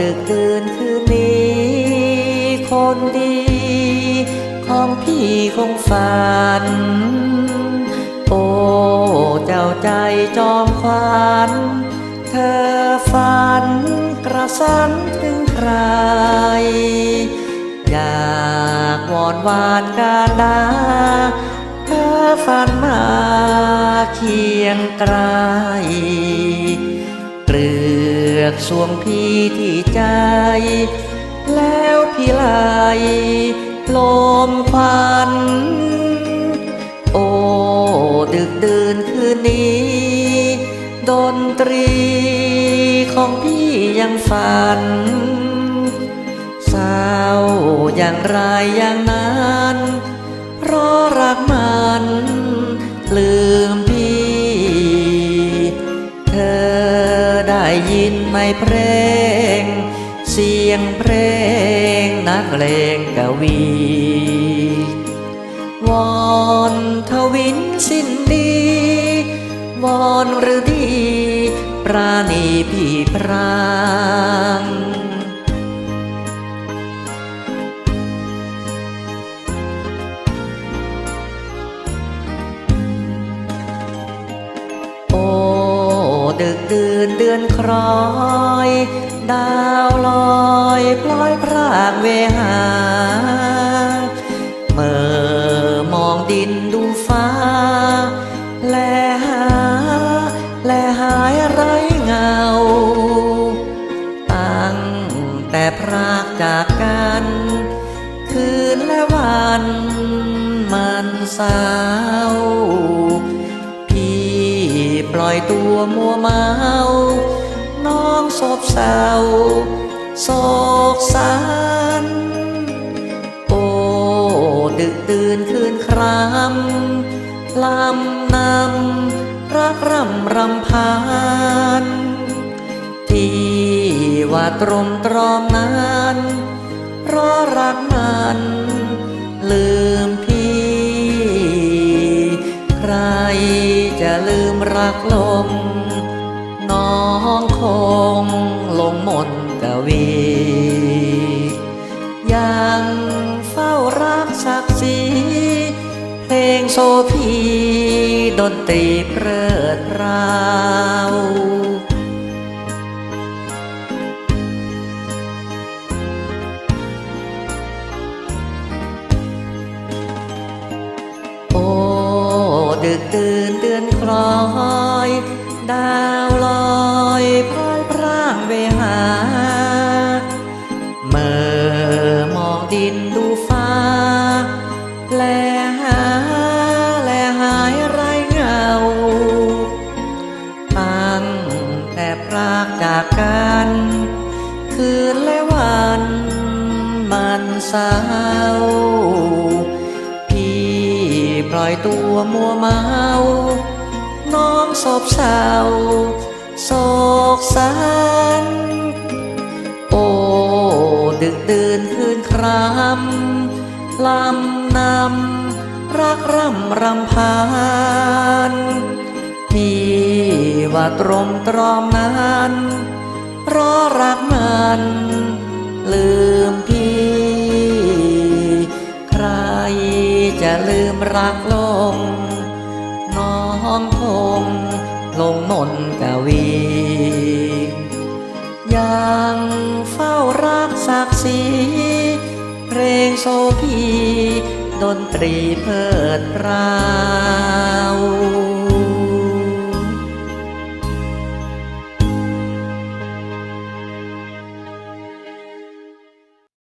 ดึกดื่นคืนนี้ คนดี ของพี่คงฝัน โอ้เจ้าใจจอมขวัญเธอฝันกระสันถึงใคร อยากวอนวานการดาเธอฝันมาเคียงไกล อกสวงพี่ที่ใจ แล้วพี่ไหลลมควันโอ้ดึกดื่นคืนนี้ ดนตรีของพี่ยังฝันเศร้าอย่างไรอย่างนั้น ได้ยินไม่เพลง เสียงเพลงนักเลงกวี วอนทวินสิ้นดี วอนหรือดี ปราณีพี่พราง ดึกดื่นเดือนครอย ดาวลอยพลอยพรางเวหาเมื่อมองดินดูฟ้า แลหา แลหายไรเงา ตั้งแต่พรากจากกัน คืนและวันมันเศร้า ปล่อยตัวมัวเมา น้องโศบเศร้าโศกสันโอ้ดึกตื่นคืนครำลำนำรักรำรำพานที่ว่าตรมตรอมนั้นเพราะรักมัน รักลม น้องคงลงมนกวี ยังเฝ้ารักศักดิ์ศรีเพลงโซพีดนตรีเพลิดเพรา ตื่นเดือนคลอย ดาวลอยพลอยพร่างเวหา เมื่อมองดินดูฟ้า แลหาแลหายไรเงา ตั้งแต่พรากจากกัน คืนและวันมันเศร้า ล่อยตัวมัวเมา น้องโศบเศร้าโศกสันโอ้ดึกดื่นคืนครำลำนำรักร่ำรำพานพี่ว่าตรมตรอมนั้นเพราะรักมันลืม ลืมรักลง น้องคงลงมนกวี ยังเฝ้ารักศักดิ์ศรีเพลงโซพีดนตรีเพิดราว